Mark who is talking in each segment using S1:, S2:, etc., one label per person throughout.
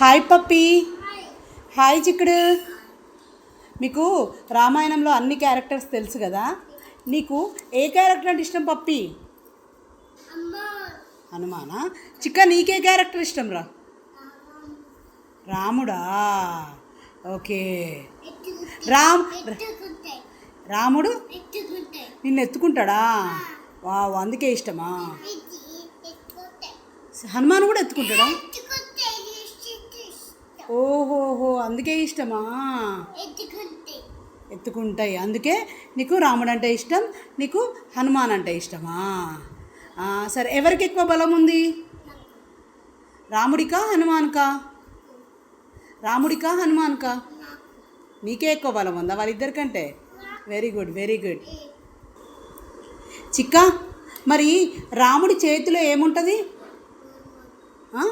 S1: Hi పప్పి. Hi చిక్కుడు. మీకు రామాయణంలో అన్ని క్యారెక్టర్స్ తెలుసు కదా? నీకు ఏ క్యారెక్టర్ అంటే ఇష్టం పప్పి? హనుమానా? చిక్క నీకే క్యారెక్టర్ ఇష్టం రా? రాముడా? ఓకే. రామ్ రాముడు? నిన్ను ఎత్తుకుంటాడా? వావ్ అందుకే ఇష్టమా? హనుమాన్ కూడా ఎత్తుకుంటాడా? ఓహోహో అందుకే ఇష్టమా? ఎత్తుకుంటాయి. అందుకే నీకు రాముడు అంటే ఇష్టం నీకు హనుమాన్ అంటే ఇష్టమా సరే ఎవరికి ఎక్కువ బలం ఉంది? రాముడికా హనుమాన్కా? రాముడికా హనుమాన్కా? నీకే ఎక్కువ బలం ఉందా వాళ్ళిద్దరికంటే? Very good very good. చిక్క మరి రాముడి చేతిలో ఏముంటుంది? ఆ?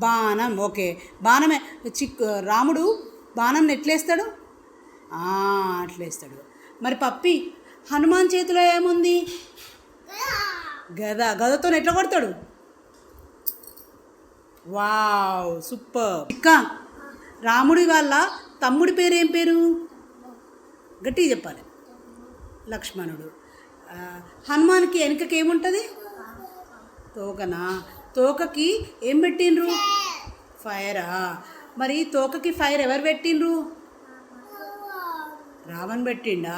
S1: బాణం. ఓకే. బాణమే. చిక్ రాముడు బాణంని ఎట్లేస్తాడు అట్లేస్తాడు. మరి పప్పి హనుమాన్ చేతిలో ఏముంది? గద గదతో ఎట్లా కొడతాడు వావ్ సూపర్. ఇంకా రాముడి వాళ్ళ తమ్ముడి పేరు ఏం పేరు? గట్టిగా చెప్పాలి. లక్ష్మణుడు. హనుమాన్కి వెనుకకి ఏముంటుంది తోకనా? తోకకి ఏం పెట్టిండ్రు? ఫైరా. మరి తోకకి ఫైర్ ఎవరు పెట్టిండ్రు? రావణ్ పెట్టిండా?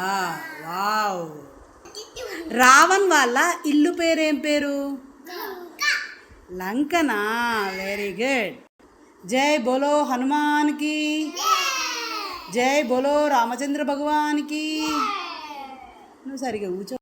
S1: వావ్. రావణ్ వాళ్ళ ఇల్లు పేరు ఏం పేరు? లంకనా? Very good. జై బోలో హనుమాన్కి. జై బోలో రామచంద్ర భగవాన్కి. నువ్వు సరిగా కూర్చో